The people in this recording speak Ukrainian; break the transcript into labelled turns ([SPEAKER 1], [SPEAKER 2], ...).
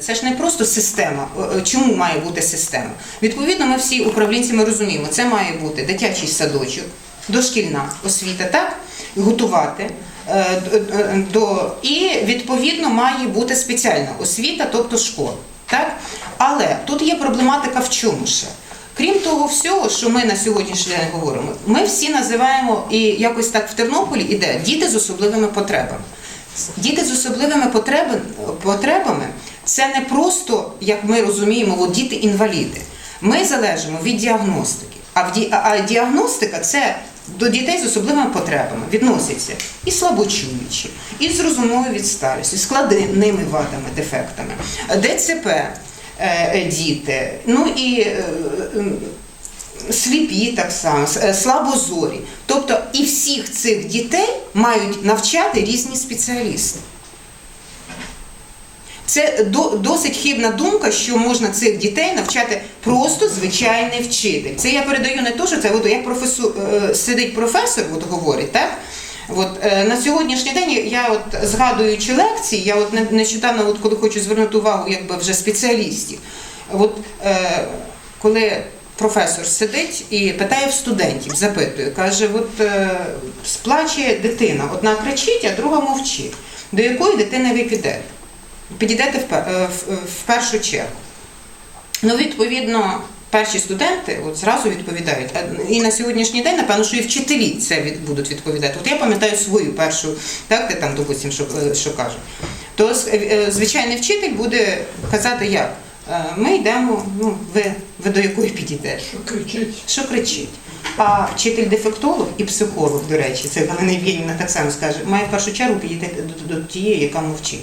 [SPEAKER 1] Це ж не просто система. Е, е, Чому має бути система? Відповідно, ми всі управлінці ми розуміємо, це має бути дитячий садочок, дошкільна освіта, так? Готувати. е, До, і відповідно має бути спеціальна освіта, тобто школа. Так? Але тут є проблематика в чому ще? Крім того всього, що ми на сьогоднішній день говоримо, ми всі називаємо і якось так в Тернополі іде діти з особливими потребами. Діти з особливими потребами це не просто, як ми розуміємо, от діти-інваліди. Ми залежимо від діагностики. А, в діагностика це до дітей з особливими потребами відноситься і слабочуючі, і з розумовою відсталістю, складними вадами, дефектами, ДЦП е, е, діти, ну і е, сліпі так само, слабозорі. Тобто і всіх цих дітей мають навчати різні спеціалісти. Це досить хибна думка, що можна цих дітей навчати просто звичайний вчитель. Це я передаю не то, що це от як професор е, сидить професор, от говорить, так? От, е, на сьогоднішній день я от згадуючи лекції, я от не- нещодавно, от коли хочу звернути увагу якби вже спеціалістів, от е, коли професор сидить і питає в студентів, запитує, каже, от е, сплачує дитина, одна кричить, а друга мовчить. До якої дитини ви підете? Підійдете в, е, в, першу чергу. Ну, відповідно, перші студенти от зразу відповідають. І на сьогоднішній день, напевно, що і вчителі це від, будуть відповідати. От я пам'ятаю свою першу, так, де там, допустимо, що, е, що кажуть. То е, звичайний вчитель буде казати як? Е, Ми йдемо, ну, ви, ви до якої підійдете?
[SPEAKER 2] Що кричить?
[SPEAKER 1] Що кричить? А вчитель-дефектолог і психолог, до речі, це Галина Євгенівна так само скаже, має в першу чергу підійти до, до тієї, яка мовчить.